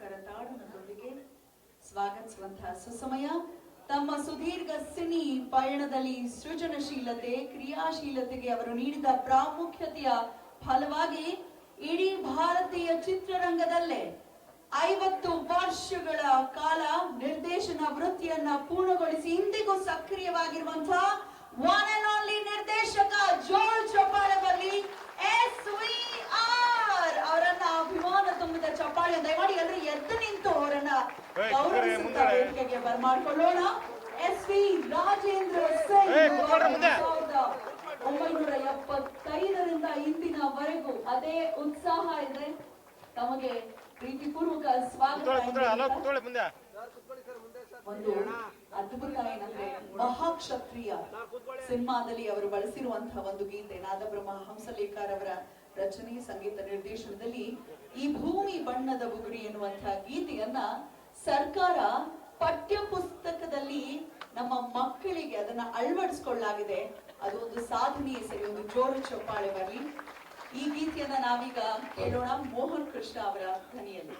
ಕರತಾಡನದೊಂದಿಗೆ ಸ್ವಾಗತಿಸುವಂತಹ ಸುಸಮಯ, ತಮ್ಮ ಸುದೀರ್ಘ ಸಿನಿ ಪಯಣದಲ್ಲಿ ಸೃಜನಶೀಲತೆ, ಕ್ರಿಯಾಶೀಲತೆಗೆ ಅವರು ನೀಡಿದ ಪ್ರಾಮುಖ್ಯತೆಯ ಫಲವಾಗಿ ಇಡೀ ಭಾರತೀಯ ಚಿತ್ರರಂಗದಲ್ಲೇ ಐವತ್ತು ವರ್ಷಗಳ ಕಾಲ ನಿರ್ದೇಶನ ವೃತ್ತಿಯನ್ನ ಪೂರ್ಣಗೊಳಿಸಿ ಇಂದಿಗೂ ಗೌರವಿಸುತ್ತಾ. ವೇದಿಕೆಗೆ ಬರಮಾಡ್ಕೊಳ್ಳೋಣ ಎಸ್ ವಿ ರಾಜೇಂದ್ರ ಸಿಂಗ್ ಒಂಬೈನೂರ ಎಪ್ಪತ್ತೈದರಿಂದ ಇಂದಿನವರೆಗೂ ಅದೇ ಉತ್ಸಾಹ ಇದೆ ತಮಗೆ ಪ್ರೀತಿಪೂರ್ವಕ ಸ್ವಾಗತ ಒಂದು ಅದ್ಭುತ ಏನಂದ್ರೆ ಮಹಾಕ್ಷತ್ರಿಯ ಸಿನಿಮಾದಲ್ಲಿ ಅವರು ಬಳಸಿರುವಂತಹ ಒಂದು ಗೀತೆ ನಾದಬ್ರಹ್ಮ ಹಂಸಲೇಖರ್ ಅವರ ರಚನೆ ಸಂಗೀತ ನಿರ್ದೇಶನದಲ್ಲಿ ಈ ಭೂಮಿ ಬಣ್ಣದ ಬುಗುರಿ ಎನ್ನುವಂತಹ ಗೀತೆಯನ್ನ ಸರ್ಕಾರ ಪಠ್ಯಪುಸ್ತಕದಲ್ಲಿ ನಮ್ಮ ಮಕ್ಕಳಿಗೆ ಅದನ್ನ ಅಳವಡಿಸ್ಕೊಳ್ಳಾಗಿದೆ ಅದು ಒಂದು ಸಾಧನೆ ಸರಿ ಒಂದು ಜೋರು ಚಪ್ಪಾಳೆ ಬರಲಿ. ಈ ಗೀತೆಯನ್ನ ನಾವೀಗ ಕೇಳೋಣ ಮೋಹನ್ ಕೃಷ್ಣ ಅವರ ಧ್ವನಿಯಲ್ಲಿ.